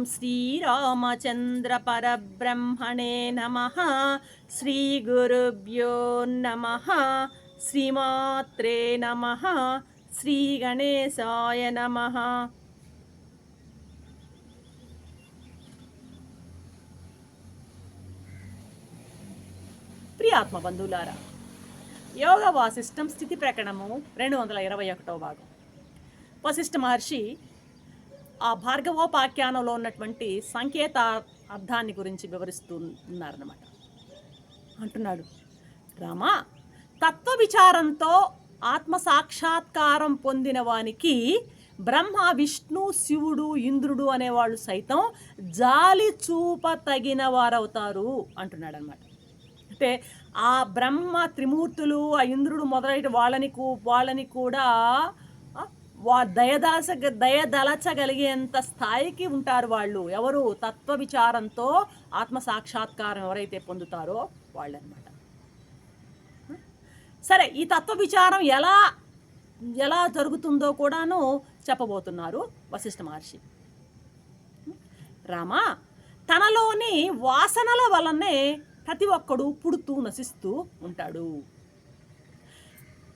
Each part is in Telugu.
ఓం శ్రీరామచంద్ర పరబ్రహ్మణే నమ శ్రీగురుభ్యో నమ. శ్రీమాత్రే నమ. శ్రీ గణేశాయ నమ. ప్రియాత్మ బంధువులారా యోగ వాసిష్టం స్థితి ప్రకటనము రెండు వందల ఇరవై ఒకటో భాగం. వశిష్ఠ మహర్షి ఆ భార్గవోపాఖ్యానంలో ఉన్నటువంటి సంకేత అర్థాన్ని గురించి వివరిస్తున్నారనమాట అంటున్నాడు రామా తత్వ విచారంతో ఆత్మ సాక్షాత్కారం పొందిన వానికి బ్రహ్మ విష్ణు శివుడు ఇంద్రుడు అనేవాళ్ళు సైతం జాలి చూప తగిన వారవుతారు అంటున్నాడు అనమాట అంటే ఆ బ్రహ్మ త్రిమూర్తులు ఆ ఇంద్రుడు మొదలైన వాళ్ళని వాళ్ళని కూడా వా దయదలచ దయదలచగలిగేంత స్థాయికి ఉంటారు వాళ్ళు. ఎవరు తత్వ విచారంతో ఆత్మ సాక్షాత్కారం ఎవరైతే పొందుతారో వాళ్ళనమాట. సరే ఈ తత్వ విచారం ఎలా ఎలా జరుగుతుందో కూడాను చెప్పబోతున్నారు వశిష్ఠ మహర్షి. రామా తనలోని వాసనల వలనే ప్రతి ఒక్కడు పుడుతూ నశిస్తూ ఉంటాడు.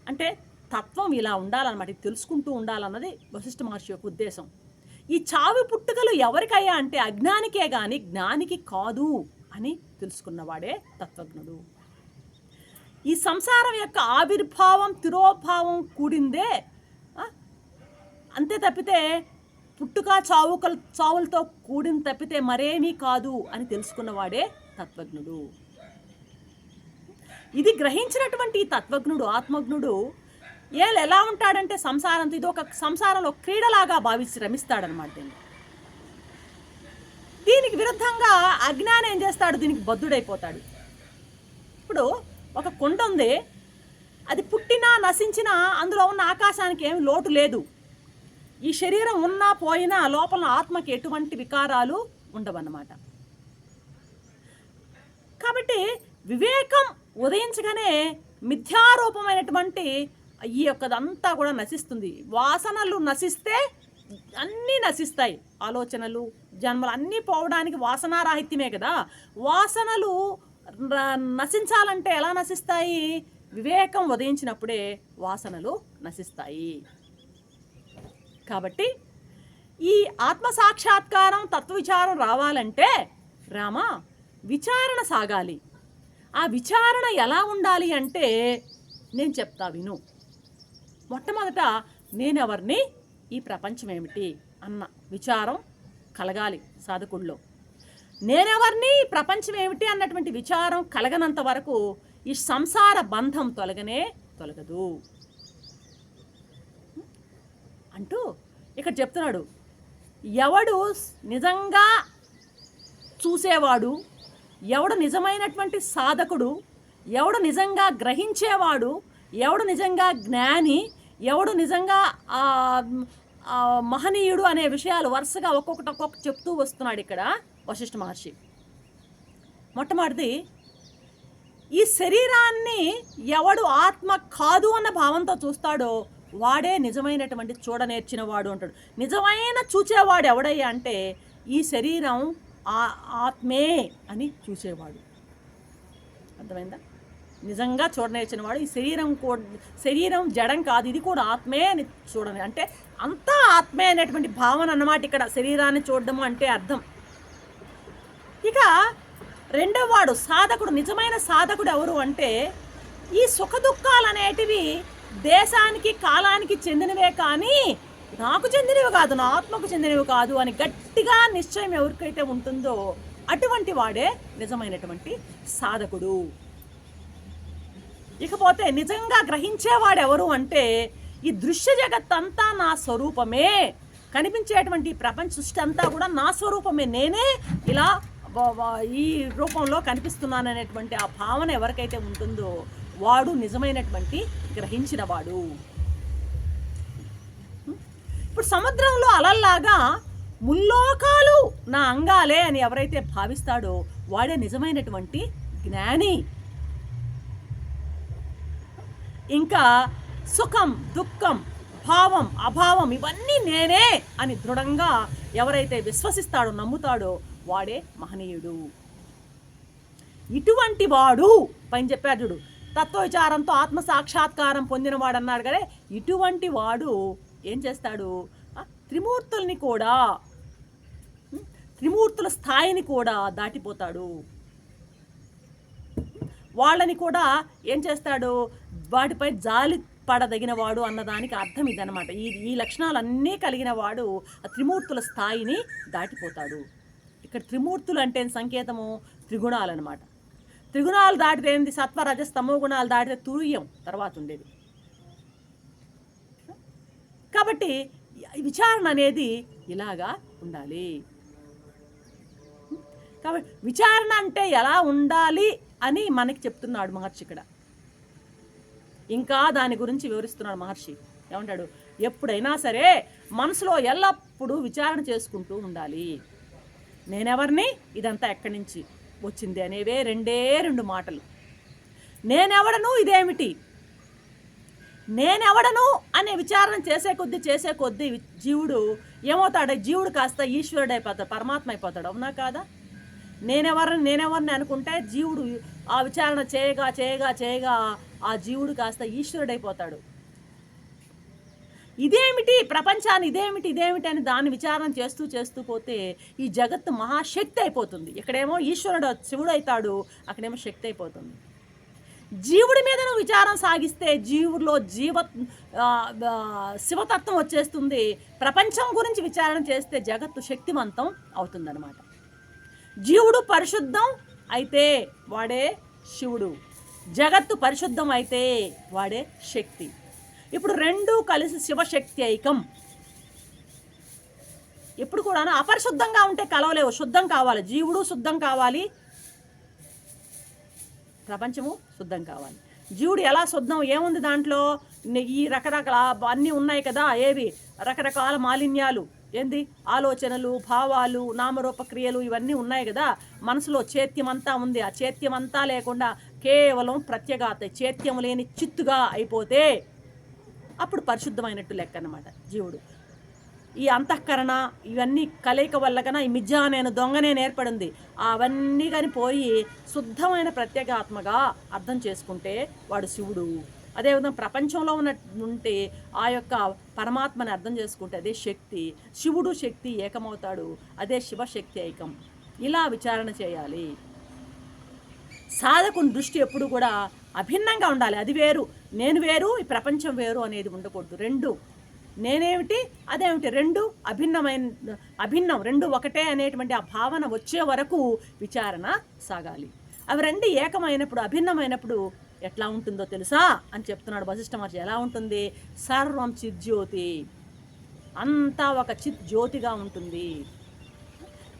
అంటే తత్వం ఇలా ఉండాలన్నమాట ఇది తెలుసుకుంటూ ఉండాలన్నది వశిష్ఠ మహర్షి యొక్క ఉద్దేశం. ఈ చావి పుట్టుకలు ఎవరికయ్యా అంటే అజ్ఞానికే కానీ జ్ఞానికి కాదు అని తెలుసుకున్నవాడే తత్వజ్ఞుడు. ఈ సంసారం యొక్క ఆవిర్భావం తిరోభావం కూడిందే అంతే తప్పితే పుట్టుక చావుకల్ చావులతో కూడిన తప్పితే మరేమీ కాదు అని తెలుసుకున్నవాడే తత్వజ్ఞుడు. ఇది గ్రహించినటువంటి ఈ తత్వజ్ఞుడు ఆత్మజ్ఞుడు ఏళ్ళు ఎలా ఉంటాడంటే సంసారంతో ఇది ఒక సంసారంలో క్రీడలాగా భావించి రమిస్తాడనమాట దీన్ని దీనికి విరుద్ధంగా అజ్ఞానం ఏం చేస్తాడు? దీనికి బద్ధుడైపోతాడు. ఇప్పుడు ఒక కొండ ఉంది. అది పుట్టినా నశించినా అందులో ఉన్న ఆకాశానికి ఏమి లోటు లేదు. ఈ శరీరం ఉన్నా పోయినా లోపల ఆత్మకి ఎటువంటి వికారాలు ఉండవన్నమాట. కాబట్టి వివేకం ఉదయించగానే మిథ్యారూపమైనటువంటి ఈ యొక్కదంతా కూడా నశిస్తుంది. వాసనలు నశిస్తే అన్నీ నశిస్తాయి. ఆలోచనలు జన్మలు అన్నీ పోవడానికి వాసనారాహిత్యమే కదా. వాసనలు నశించాలంటే ఎలా నశిస్తాయి? వివేకం ఉదయించినప్పుడే వాసనలు నశిస్తాయి. కాబట్టి ఈ ఆత్మ సాక్షాత్కారం తత్వవిచారం రావాలంటే రామ విచారణ సాగాలి. ఆ విచారణ ఎలా ఉండాలి అంటే నేను చెప్తా విను. మొట్టమొదట నేనెవరిని? ఈ ప్రపంచం ఏమిటి అన్న విచారం కలగాలి సాధకుల్లో. నేనెవరిని? ఈ ప్రపంచం ఏమిటి అన్నటువంటి విచారం కలగనంత వరకు ఈ సంసార బంధం తొలగనే తొలగదు. అంటూ ఇక్కడ చెప్తున్నాడు. ఎవడు నిజంగా చూసేవాడు ఎవడు నిజమైనటువంటి సాధకుడు ఎవడు నిజంగా గ్రహించేవాడు ఎవడు నిజంగా జ్ఞాని ఎవడు నిజంగా మహనీయుడు అనే విషయాలు వరుసగా ఒక్కొక్కటి ఒక్కొక్క చెప్తూ వస్తున్నాడు ఇక్కడ వశిష్ఠ మహర్షి. మొట్టమొదటిది ఈ శరీరాన్ని ఎవడు ఆత్మ కాదు అన్న భావంతో చూస్తాడో వాడే నిజమైనటువంటి చూడనేర్చిన వాడు అంటాడు. నిజమైన చూచేవాడు ఎవడయ్యా అంటే ఈ శరీరం ఆ- ఆత్మే అని చూసేవాడు. అర్థమైందా? నిజంగా చూడనేర్చిన వాడు ఈ శరీరం కూడా శరీరం జడం కాదు ఇది కూడా ఆత్మే అని చూడని అంటే అంతా ఆత్మే అనేటువంటి భావన అన్నమాట ఇక్కడ శరీరాన్ని చూడడము అంటే అర్థం. ఇక రెండవ వాడు సాధకుడు నిజమైన సాధకుడు ఎవరు అంటే ఈ సుఖ దుఃఖాలు అనేటివి దేశానికి కాలానికి చెందినవే కానీ నాకు చెందినవి కాదు నా ఆత్మకు చెందినవి కాదు అని గట్టిగా నిశ్చయం ఎవరికైతే ఉంటుందో అటువంటి వాడే నిజమైనటువంటి సాధకుడు. ఇకపోతే నిజంగా గ్రహించేవాడు ఎవరు అంటే ఈ దృశ్య జగత్తంతా నా స్వరూపమే. కనిపించేటువంటి ప్రపంచ సృష్టి అంతా కూడా నా స్వరూపమే. నేనే ఇలా ఈ రూపంలో కనిపిస్తున్నాను అనేటువంటి ఆ భావన ఎవరికైతే ఉంటుందో వాడు నిజమైనటువంటి గ్రహించినవాడు. ఇప్పుడు సముద్రంలో అలల్లాగా ముల్లోకాలు నా అంగాలే అని ఎవరైతే భావిస్తాడో వాడే నిజమైనటువంటి జ్ఞాని. ఇంకా సుఖం దుఃఖం భావం అభావం ఇవన్నీ నేనే అని దృఢంగా ఎవరైతే విశ్వసిస్తాడో నమ్ముతాడో వాడే మహనీయుడు. ఇటువంటి వాడు పైన చెప్పాడు చూడు తత్వవిచారంతో ఆత్మ సాక్షాత్కారం పొందినవాడు అన్నాడు కదా ఇటువంటి వాడు ఏం చేస్తాడు? త్రిమూర్తుల్ని కూడా త్రిమూర్తుల స్థాయిని కూడా దాటిపోతాడు. వాళ్ళని కూడా ఏం చేస్తాడు? వాటిపై జాలి పడదగిన వాడు అన్నదానికి అర్థం ఇదనమాట ఈ ఈ లక్షణాలన్నీ కలిగిన వాడు ఆ త్రిమూర్తుల స్థాయిని దాటిపోతాడు. ఇక్కడ త్రిమూర్తులు అంటే సంకేతము? త్రిగుణాలు అనమాట త్రిగుణాలు దాటితే ఏంది? సత్వ రజస్ తమో గుణాలు దాటితే తురియం తర్వాత ఉండేది. కాబట్టి విచారణ అనేది ఇలాగా ఉండాలి. కాబట్టి విచారణ అంటే ఎలా ఉండాలి? అని మనకి చెప్తున్నాడు మహర్షి ఇక్కడ. ఇంకా దాని గురించి వివరిస్తున్నాడు మహర్షి. ఏమంటాడు? ఎప్పుడైనా సరే మనసులో ఎల్లప్పుడూ విచారణ చేసుకుంటూ ఉండాలి. నేనెవరిని? ఇదంతా ఎక్కడి నుంచి వచ్చింది అనేవే రెండే రెండు మాటలు. నేనెవడను? ఇదేమిటి? నేనెవడను? అనే విచారణ చేసే కొద్దీ చేసే కొద్దీ జీవుడు ఏమవుతాడు? జీవుడు కాస్త ఈశ్వరుడు అయిపోతాడు పరమాత్మ అయిపోతాడు. అవునా కాదా? నేనెవరిని నేనెవరిని అనుకుంటే జీవుడు ఆ విచారణ చేయగా చేయగా చేయగా ఆ జీవుడు కాస్త ఈశ్వరుడైపోతాడు. ఇదేమిటి? ప్రపంచాన్ని ఇదేమిటి ఇదేమిటి అని దాన్ని విచారణ చేస్తూ చేస్తూ పోతే ఈ జగత్తు మహాశక్తి అయిపోతుంది. ఇక్కడేమో ఈశ్వరుడు శివుడు అవుతాడు అక్కడేమో శక్తి అయిపోతుంది. జీవుడి మీద నువ్వు విచారం సాగిస్తే జీవుడిలో జీవ శివతత్వం వచ్చేస్తుంది. ప్రపంచం గురించి విచారణ చేస్తే జగత్తు శక్తివంతం అవుతుందన్నమాట. జీవుడు పరిశుద్ధం అయితే వాడే శివుడు. జగత్తు పరిశుద్ధం అయితే వాడే శక్తి. ఇప్పుడు రెండు కలిసి శివశక్తి ఐకం. ఎప్పుడు కూడా అపరిశుద్ధంగా ఉంటే కలవలేవు. శుద్ధం కావాలి. జీవుడు శుద్ధం కావాలి. ప్రపంచము శుద్ధం కావాలి. జీవుడు ఎలా శుద్ధం? ఏముంది దాంట్లో? ఈ రకరకాల అన్నీ ఉన్నాయి కదా ఏవి? రకరకాల మాలిన్యాలు. ఏంది? ఆలోచనలు భావాలు నామరూపక్రియలు ఇవన్నీ ఉన్నాయి కదా? మనసులో చేత్యమంతా ఉంది. ఆ చేత్యమంతా లేకుండా కేవలం ప్రత్యేగాత చేత్యం లేని చిత్తుగా అయిపోతే అప్పుడు పరిశుద్ధమైనట్టు లెక్క అనమాట జీవుడు. ఈ అంతఃకరణ ఇవన్నీ కలయిక వల్ల కన్నా ఈ మిజ్జా నేను దొంగనే ఏర్పడింది అవన్నీ కానీ పోయి శుద్ధమైన ప్రత్యేగాత్మగా అర్థం చేసుకుంటే వాడు శివుడు. అదేవిధంగా ప్రపంచంలో ఉన్న ఉంటే ఆ యొక్క పరమాత్మని అర్థం చేసుకుంటే అదే శక్తి. శివుడు శక్తి ఏకమవుతాడు. అదే శివశక్తి ఏకం ఇలా విచారణ చేయాలి. సాధకుని దృష్టి ఎప్పుడు కూడా అభిన్నంగా ఉండాలి. అది వేరు. నేను వేరు ఈ ప్రపంచం వేరు అనేది ఉండకూడదు. రెండు. నేనేమిటి? అదేమిటి? రెండు అభిన్నమైన అభిన్నం. రెండు ఒకటే అనేటువంటి ఆ భావన వచ్చే వరకు విచారణ సాగాలి. అవి రెండు ఏకమైనప్పుడు అభిన్నమైనప్పుడు ఎట్లా ఉంటుందో తెలుసా అని చెప్తున్నాడు వశిష్ఠ మహర్షి. ఎలా ఉంటుంది? సర్వం చిత్జ్యోతి అంతా ఒక చిత్ జ్యోతిగా ఉంటుంది.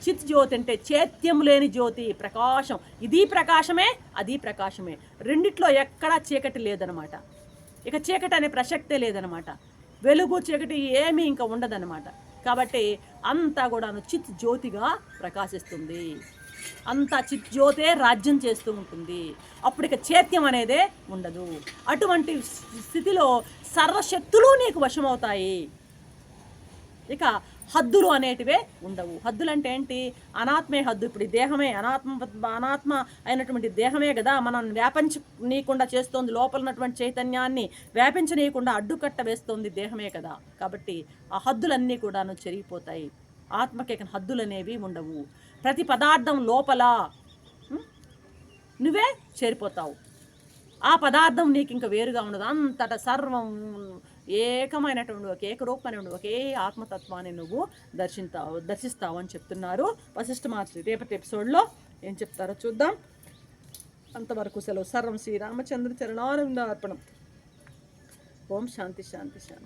చిత్ జ్యోతి అంటే చైత్యం లేని జ్యోతి ప్రకాశం. ఇది ప్రకాశమే అది ప్రకాశమే. రెండిట్లో ఎక్కడా చీకటి లేదనమాట. ఇక చీకటి అనే ప్రసక్తే లేదనమాట. వెలుగు చీకటి ఏమీ ఇంకా ఉండదన్నమాట కాబట్టి అంతా కూడాను చిత్ జ్యోతిగా ప్రకాశిస్తుంది. అంతా చిత్ జ్యోతే రాజ్యం చేస్తూ ఉంటుంది. అప్పుడు ఇక చైత్యం అనేదే ఉండదు. అటువంటి స్థితిలో సర్వశక్తులు నీకు వశమవుతాయి. ఇక హద్దులు అనేటివే ఉండవు. హద్దులు అంటే ఏంటి? అనాత్మే హద్దు. ఇప్పుడు ఈ దేహమే అనాత్మ అనాత్మ అయినటువంటి దేహమే కదా. మనం వ్యాపించనీయకుండా చేస్తోంది. లోపల ఉన్నటువంటి చైతన్యాన్ని వ్యాపించనీయకుండా అడ్డుకట్ట వేస్తోంది దేహమే కదా. కాబట్టి ఆ హద్దులన్నీ కూడాను చెరిగిపోతాయి. ఆత్మకి హద్దులు అనేవి ఉండవు. ప్రతి పదార్థం లోపల నువ్వే చేరిపోతావు. ఆ పదార్థం నీకు ఇంకా వేరుగా ఉండదు. అంతటా సర్వం ఏకమైనటువంటి ఒక ఏకరూపమైన ఒకే ఆత్మతత్వాన్ని నువ్వు దర్శిస్తావు దర్శిస్తావు అని చెప్తున్నారు. వశిష్ఠ మహర్షి రేపటి ఎపిసోడ్లో ఏం చెప్తారో చూద్దాం. అంతవరకు సెలవు. సర్వం శ్రీరామచంద్ర చరణానంద అర్పణం. ఓం శాంతి శాంతి శాంతి.